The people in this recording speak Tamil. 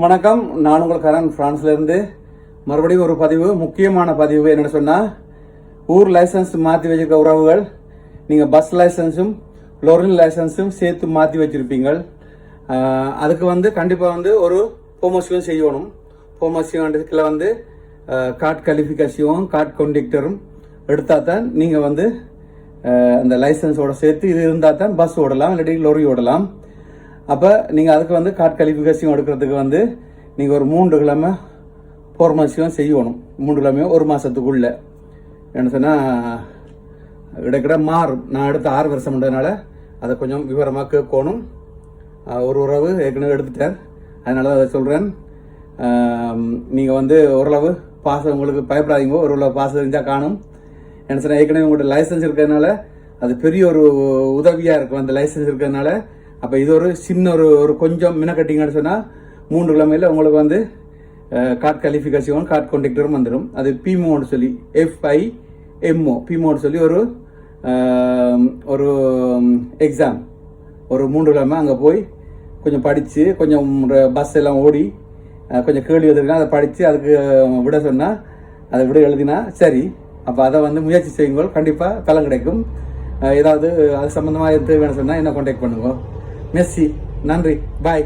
வணக்கம். நான் உங்கள் கரண். பிரான்ஸ்லேருந்து மறுபடியும் ஒரு பதிவு முக்கியமான பதிவு என்னென்னு சொன்னால் ஊர் லைசன்ஸ் மாற்றி வச்சிருக்க உறவுகள் நீங்கள் பஸ் லைசன்ஸும் லொரின் லைசன்ஸும் சேர்த்து மாற்றி வச்சுருப்பீங்கள். அதுக்கு வந்து கண்டிப்பாக வந்து ஒரு ப்ரொமோஷன் செய்யணும். ப்ரொமோஷன்ல வந்து கார்ட் கலிஃபிகேஷனும் கார்ட் கண்டக்டரும் எடுத்தால் தான் நீங்கள் வந்து அந்த லைசன்ஸோட சேர்த்து இது இருந்தால் தான் பஸ் ஓடலாம் இல்லாட்டி லொரி ஓடலாம். அப்போ நீங்கள் அதுக்கு வந்து கார்ட் குவாலிஃபிகேஷன் எடுக்கிறதுக்கு வந்து நீங்கள் ஒரு மூன்று கிழமை ஃபார்மசியும் செய்யணும். மூன்று கிழமையும் ஒரு மாதத்துக்குள்ள என்ன சொன்னால் இடைக்கிட மாறும் நான் எடுத்த ஆறு வருஷம்ன்றதுனால அதை கொஞ்சம் விவரமாக கேட்கணும். ஒரு உறவு ஏற்கனவே எடுத்துட்டேன். அதனால அதை சொல்கிறேன் நீங்கள் வந்து ஓரளவு பாசம் உங்களுக்கு பயப்படாதீங்க. ஒரு உள்ள பாஸ் இருந்தால் காணும். என்ன சொன்னால் ஏற்கனவே உங்கள்கிட்ட லைசன்ஸ் இருக்கிறதுனால அது பெரிய ஒரு உதவியாக இருக்கும். அந்த லைசன்ஸ் இருக்கிறதுனால அப்போ இது ஒரு சின்ன ஒரு ஒரு கொஞ்சம் மினக்கட்டிங்கன்னு சொன்னால் மூன்று கிழமையில் உங்களுக்கு வந்து கார்ட் குவாலிஃபிகேஷன் கார்ட் கண்டக்டரும் வந்துடும் அது பிமோன்னு சொல்லி எஃப்ஐ எம்ஓ பிமோன்னு சொல்லி ஒரு ஒரு எக்ஸாம் ஒரு மூன்று கிழமை அங்கே போய் கொஞ்சம் படித்து கொஞ்சம் பஸ் எல்லாம் ஓடி கொஞ்சம் கேள்வி எழுதுனா அதை படித்து அதுக்கு விட சொன்னால் அதை விட எழுதினா சரி. அப்போ அதை வந்து முயற்சி செய்யுங்கள். கண்டிப்பாக பலன் கிடைக்கும். ஏதாவது அது சம்மந்தமாக எது வேணும் சொன்னால் என்ன காண்டாக்ட் பண்ணுங்க. மெஸ்ஸி நன்றி பாய்